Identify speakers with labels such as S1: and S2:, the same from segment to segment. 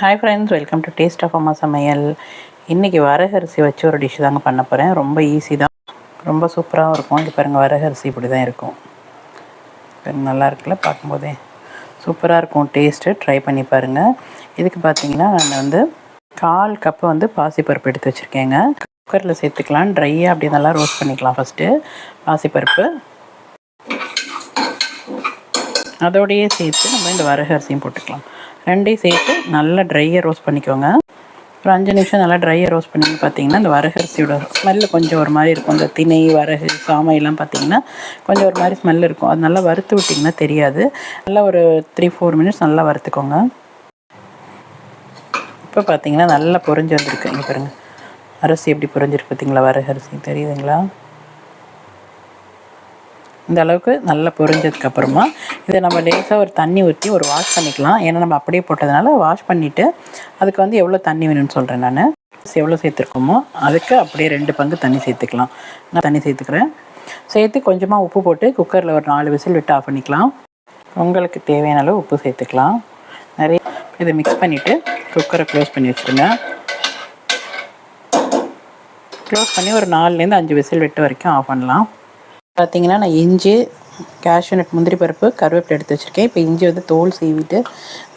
S1: Hi friends welcome to taste of அம்மா சமையல் இன்றைக்கி வரகரிசி வச்சு ஒரு டிஷ் தாங்க பண்ண போகிறேன் ரொம்ப ஈஸி தான். ரொம்ப சூப்பராகவும் இருக்கும். இது பாருங்கள் வரகரிசி இப்படி தான் இருக்கும். நல்லா இருக்குல்ல? பார்க்கும்போதே சூப்பராக இருக்கும். டேஸ்ட்டு ட்ரை பண்ணி பாருங்கள் இதுக்கு பார்த்தீங்கன்னா நான் வந்து கால் கப்பு வந்து பாசிப்பருப்பு எடுத்து வச்சுருக்கேங்க. குக்கரில் சேர்த்துக்கலாம். ட்ரையாக அப்படி நல்லா ரோஸ்ட் பண்ணிக்கலாம் ஃபஸ்ட்டு பாசிப்பருப்பு. அதோடையே சேர்த்து நம்ம இந்த வரகரிசியும் போட்டுக்கலாம். ரெண்டையும் சேர்த்து நல்லா ட்ரையாக ரோஸ்ட் பண்ணிக்கோங்க. ஒரு அஞ்சு நிமிஷம் நல்லா ட்ரையாக ரோஸ்ட் பண்ணி பார்த்தீங்கன்னா இந்த வரகரிசியோட ஸ்மெல்லு கொஞ்சம் ஒரு மாதிரி இருக்கும். இந்த திணை வரகு சாமையெல்லாம் பார்த்தீங்கன்னா கொஞ்சம் ஒரு மாதிரி ஸ்மெல் இருக்கும். அது நல்லா வறுத்து விட்டிங்கன்னா தெரியாது. நல்லா ஒரு த்ரீ ஃபோர் மினிட்ஸ் நல்லா வறுத்துக்கோங்க. இப்போ பார்த்தீங்கன்னா நல்லா பொறிஞ்சு வந்திருக்கு. இங்கே பாருங்கள் அரிசி எப்படி பொறிஞ்சிருக்கு பார்த்தீங்களா வரகரிசி. தெரியுதுங்களா? இந்த அளவுக்கு நல்லா பொரிஞ்சதுக்கப்புறமா இதை நம்ம லேசாக ஒரு தண்ணி ஊற்றி ஒரு வாஷ் பண்ணிக்கலாம். ஏன்னா நம்ம அப்படியே போட்டதுனால வாஷ் பண்ணிவிட்டு அதுக்கு வந்து எவ்வளோ தண்ணி வேணும்னு சொல்கிறேன் நான். எவ்வளோ சேர்த்துருக்கோமோ அதுக்கு அப்படியே ரெண்டு பங்கு தண்ணி சேர்த்துக்கலாம். நான் தண்ணி சேர்த்துக்கிறேன். சேர்த்து கொஞ்சமாக உப்பு போட்டு குக்கரில் ஒரு நாலு விசில் விட்டு ஆஃப் பண்ணிக்கலாம். உங்களுக்கு தேவையான அளவு உப்பு சேர்த்துக்கலாம். நிறைய இதை மிக்ஸ் பண்ணிவிட்டு குக்கரை க்ளோஸ் பண்ணி வச்சுருங்க. க்ளோஸ் பண்ணி ஒரு நாலுலேருந்து அஞ்சு விசில் விட்டு வரைக்கும் ஆஃப் பண்ணலாம். பார்த்தீங்கன்னா நான் இஞ்சி கேஷ்யூ நட் முந்திரி பருப்பு கருவேப்பிலை எடுத்து வச்சுருக்கேன். இப்போ இஞ்சி வந்து தோல் சீவிட்டு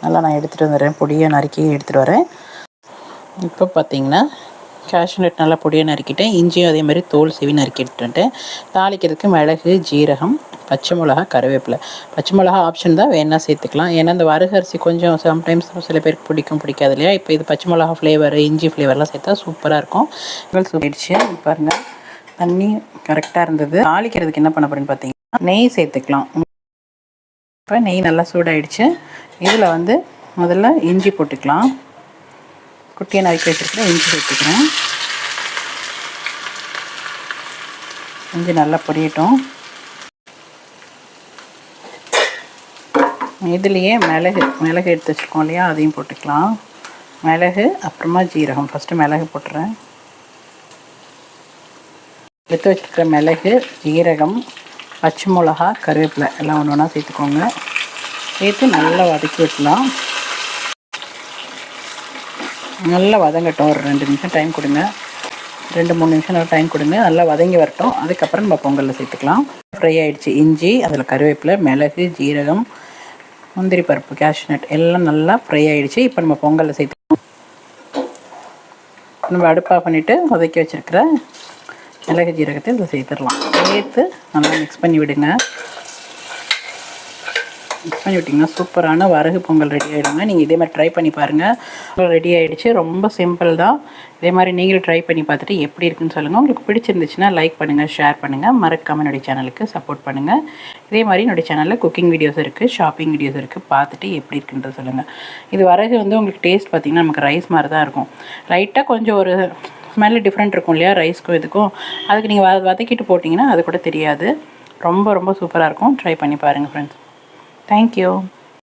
S1: நல்லா நான் எடுத்துகிட்டு வந்துடுறேன். பொடியை நறுக்கி எடுத்துகிட்டு வரேன். இப்போ பார்த்தீங்கன்னா கேஷ்யூ நட் நல்லா பொடியாக நறுக்கிட்டேன். இஞ்சியும் அதே மாதிரி தோல் சீவி நறுக்கி எடுத்துட்டேன் தாளிக்கிறதுக்கு மிளகு ஜீரகம் பச்சை மிளகா கருவேப்பிலை. பச்சை மிளகா ஆப்ஷன் தான். வேணால் சேர்த்துக்கலாம். ஏன்னா அந்த வரகரிசி கொஞ்சம் சம்டைம்ஸ் சில பேருக்கு பிடிக்கும் பிடிக்காது இல்லையா? இப்போ இது பச்சை மிளகா ஃப்ளேவர் இஞ்சி ஃப்ளேவர்லாம் சேர்த்தா சூப்பராக இருக்கும். சூப்பர் பாருங்கள் தண்ணி கரெக்டாக இருந்தது. தாளிக்கிறதுக்கு என்ன பண்ண போகிறேன்னு பார்த்தீங்கன்னா நெய் சேர்த்துக்கலாம். இப்போ நெய் நல்லா சூடாயிடுச்சு. இதில் வந்து முதல்ல இஞ்சி போட்டுக்கலாம். குட்டியை நறுக்கி வச்சுருக்கிற இஞ்சி சேர்த்துக்கிறேன். இஞ்சி நல்லா பொரியட்டும். இதுலேயே மிளகு மிளகு எடுத்து வச்சுருக்கோம் இல்லையா? அதையும் போட்டுக்கலாம். மிளகு அப்புறமா ஜீரகம். ஃபஸ்ட்டு மிளகு போட்டுறேன். எடுத்து வச்சுருக்கிற மிளகு ஜீரகம் பச்சை மிளகா கருவேப்பிலை எல்லாம் ஒன்று ஒன்றா சேர்த்துக்கோங்க. சேர்த்து நல்லா வதக்கி விட்டலாம். நல்லா வதங்கட்டும். ஒரு ரெண்டு நிமிஷம் டைம் கொடுங்க. ரெண்டு மூணு நிமிஷம் நல்லா டைம் கொடுங்க. நல்லா வதங்கி வரட்டும். அதுக்கப்புறம் நம்ம பொங்கலில் சேர்த்துக்கலாம். ஃப்ரை ஆகிடுச்சு இஞ்சி அதில் கருவேப்பிலை மிளகு ஜீரகம் முந்திரி பருப்பு கேஷ்நட் எல்லாம் நல்லா ஃப்ரை ஆகிடுச்சு இப்போ நம்ம பொங்கலில் சேர்த்துக்கலாம். நம்ம அடுப்பாக பண்ணிவிட்டு வதக்கி வச்சுருக்கிற மிளகு ஜீரகத்தை இதில் சேர்த்துடலாம். சேர்த்து நல்லா மிக்ஸ் பண்ணி விடுங்க. மிக்ஸ் பண்ணி விட்டிங்கன்னா சூப்பரான வரகு பொங்கல் ரெடி ஆகிடுங்க நீங்கள் இதே மாதிரி ட்ரை பண்ணி பாருங்கள் ரெடி ஆகிடுச்சு ரொம்ப சிம்பிள் தான். இதே மாதிரி நீங்களும் ட்ரை பண்ணி பார்த்துட்டு எப்படி இருக்குன்னு சொல்லுங்கள் உங்களுக்கு பிடிச்சிருந்துச்சுன்னா லைக் பண்ணுங்கள் ஷேர் பண்ணுங்கள் மறக்காமல் என்னுடைய சேனலுக்கு சப்போர்ட் பண்ணுங்கள் இதே மாதிரி என்னுடைய சேனலில் குக்கிங் வீடியோஸ் இருக்குது ஷாப்பிங் வீடியோஸ் இருக்குது பார்த்துட்டு எப்படி இருக்குன்றது சொல்லுங்கள் இது வரகு வந்து உங்களுக்கு டேஸ்ட் பார்த்திங்கன்னா நமக்கு ரைஸ் மாதிரி தான் இருக்கும். லைட்டாக கொஞ்சம் ஒரு ஸ்மெல்லு டிஃப்ரெண்ட் இருக்கும் இல்லையா? ரைஸ்க்கும் இதுக்கும். அதுக்கு நீங்கள் வ வதக்கிட்டு போட்டிங்கன்னா அது கூட தெரியாது. ரொம்ப ரொம்ப சூப்பராக இருக்கும். ட்ரை பண்ணி பாருங்கள் ஃப்ரெண்ட்ஸ் தேங்க்யூ